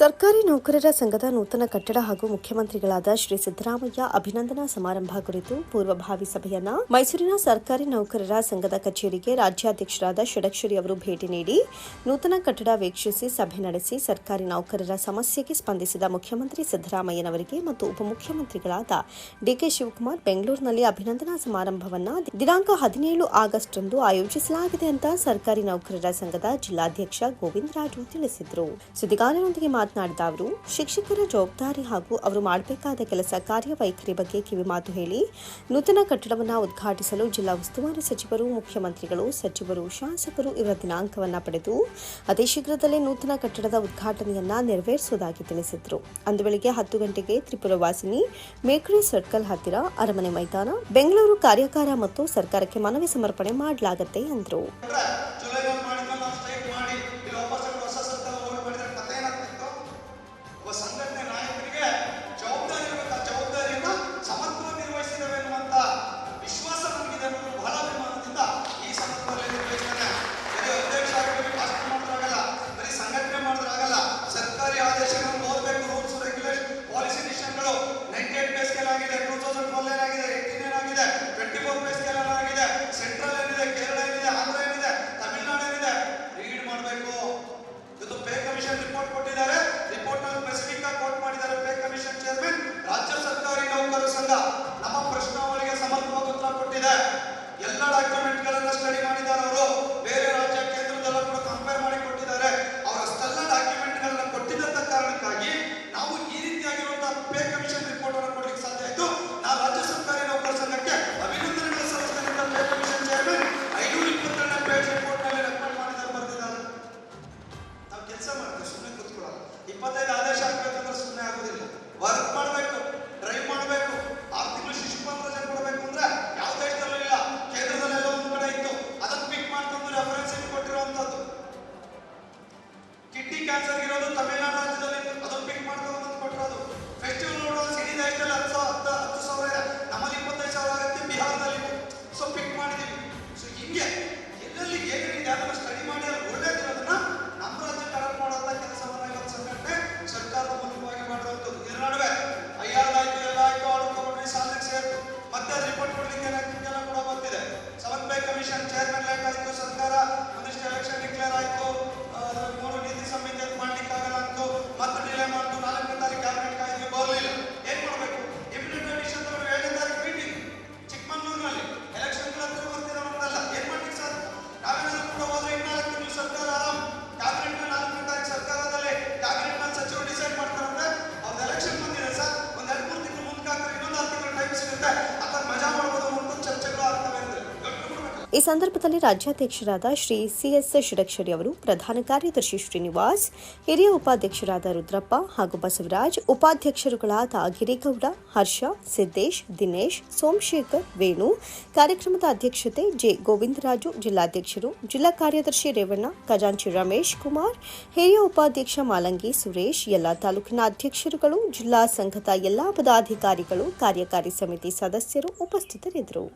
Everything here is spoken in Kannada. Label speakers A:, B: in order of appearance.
A: ಸರ್ಕಾರಿ ನೌಕರರ ಸಂಘದ ನೂತನ ಕಟ್ಟಡ ಹಾಗೂ ಮುಖ್ಯಮಂತ್ರಿಗಳಾದ ಶ್ರೀ ಸಿದ್ದರಾಮಯ್ಯ ಅಭಿನಂದನಾ ಸಮಾರಂಭ ಕುರಿತು ಪೂರ್ವಭಾವಿ ಸಭೆಯನ್ನ ಮೈಸೂರಿನ ಸರ್ಕಾರಿ ನೌಕರರ ಸಂಘದ ಕಚೇರಿಗೆ ರಾಜ್ಯಾಧ್ಯಕ್ಷರಾದ ಷಡಕ್ಷರಿ ಅವರು ಭೇಟಿ ನೀಡಿ ನೂತನ ಕಟ್ಟಡ ವೀಕ್ಷಿಸಿ ಸಭೆ ನಡೆಸಿ ಸರ್ಕಾರಿ ನೌಕರರ ಸಮಸ್ಯೆಗೆ ಸ್ಪಂದಿಸಿದ ಮುಖ್ಯಮಂತ್ರಿ ಸಿದ್ದರಾಮಯ್ಯನವರಿಗೆ ಮತ್ತು ಉಪಮುಖ್ಯಮಂತ್ರಿಗಳಾದ ಡಿಕೆ ಶಿವಕುಮಾರ್ ಬೆಂಗಳೂರಿನಲ್ಲಿ ಅಭಿನಂದನಾ ಸಮಾರಂಭವನ್ನ ದಿನಾಂಕ ಹದಿನೇಳು ಆಗಸ್ಟ್ ರಂದು ಆಯೋಜಿಸಲಾಗಿದೆ ಅಂತ ಸರ್ಕಾರಿ ನೌಕರರ ಸಂಘದ ಜಿಲ್ಲಾಧ್ಯಕ್ಷ ಗೋವಿಂದ ರಾಜು ತಿಳಿಸಿದರು. ಸುದ್ದಿಗಾರರೊಂದಿಗೆ ಮಾತನಾಡಿದ ಅವರು, ಶಿಕ್ಷಕರ ಜವಾಬ್ದಾರಿ ಹಾಗೂ ಅವರು ಮಾಡಬೇಕಾದ ಕೆಲಸ ಕಾರ್ಯವೈಖರಿ ಬಗ್ಗೆ ಕಿವಿಮಾತು ಹೇಳಿ, ನೂತನ ಕಟ್ಟಡವನ್ನು ಉದ್ಘಾಟಿಸಲು ಜಿಲ್ಲಾ ಉಸ್ತುವಾರಿ ಸಚಿವರು, ಮುಖ್ಯಮಂತ್ರಿಗಳು, ಸಚಿವರು, ಶಾಸಕರು ಇವರ ದಿನಾಂಕವನ್ನು ಪಡೆದು ಅತಿ ಶೀಘ್ರದಲ್ಲೇ ನೂತನ ಕಟ್ಟಡದ ಉದ್ಘಾಟನೆಯನ್ನ ನೆರವೇರಿಸುವುದಾಗಿ ತಿಳಿಸಿದರು. ಅಂದು ಬೆಳಿಗ್ಗೆ ಹತ್ತು ಗಂಟೆಗೆ ತ್ರಿಪುರ ವಾಸಿನಿ ಮೇಕ್ರಿ ಸರ್ಕಲ್ ಹತ್ತಿರ ಅರಮನೆ ಮೈದಾನ, ಬೆಂಗಳೂರು ಕಾರ್ಯಕಾರ ಮತ್ತು ಸರ್ಕಾರಕ್ಕೆ ಮನವಿ ಸಮರ್ಪಣೆ ಮಾಡಲಾಗುತ್ತೆ ಎಂದರು.
B: ನೌಕರರ ನಮ್ಮ ಪ್ರಶ್ನಾವಳಿಗೆ ಸಮರ್ಥವಾದ ಉತ್ತರ ಕೊಟ್ಟಿದೆ. ಎಲ್ಲ ಡಾಕ್ಯುಮೆಂಟ್ ಗಳನ್ನ ಸ್ಟಡಿ ಮಾಡಿದ್ದಾರೆ ಅವರು. ಬೇರೆ ರಿಪೋರ್ಟ್ ಕೊಡ್ಲಿಕ್ಕೆ ಕೂಡ seven pay commission chairman late
A: ಈ ಸಂದರ್ಭದಲ್ಲಿ ರಾಜ್ಯಾಧ್ಯಕ್ಷರಾದ ಶ್ರೀ ಸಿಎಸ್ ಷಡಕ್ಷರಿ ಅವರು, ಪ್ರಧಾನ ಕಾರ್ಯದರ್ಶಿ ಶ್ರೀನಿವಾಸ್, ಹಿರಿಯ ಉಪಾಧ್ಯಕ್ಷರಾದ ರುದ್ರಪ್ಪ ಹಾಗೂ ಬಸವರಾಜ್, ಉಪಾಧ್ಯಕ್ಷರುಗಳಾದ ಗಿರಿಗೌಡ ಹರ್ಷ, ಸಿದ್ದೇಶ್, ದಿನೇಶ್, ಸೋಮಶೇಖರ್, ವೇಣು, ಕಾರ್ಯಕ್ರಮದ ಅಧ್ಯಕ್ಷತೆ ಜೆ. ಗೋವಿಂದರಾಜು, ಜಿಲ್ಲಾಧ್ಯಕ್ಷರು, ಜಿಲ್ಲಾ ಕಾರ್ಯದರ್ಶಿ ರೇವಣ್ಣ, ಖಜಾಂಚಿ ರಮೇಶ್ ಕುಮಾರ್, ಹಿರಿಯ ಉಪಾಧ್ಯಕ್ಷ ಮಾಲಂಗಿ ಸುರೇಶ್, ಎಲ್ಲ ತಾಲೂಕಿನ ಅಧ್ಯಕ್ಷರುಗಳು, ಜಿಲ್ಲಾ ಸಂಘದ ಎಲ್ಲಾ ಪದಾಧಿಕಾರಿಗಳು, ಕಾರ್ಯಕಾರಿ ಸಮಿತಿ ಸದಸ್ಯರು ಉಪಸ್ಥಿತರಿದ್ದರು.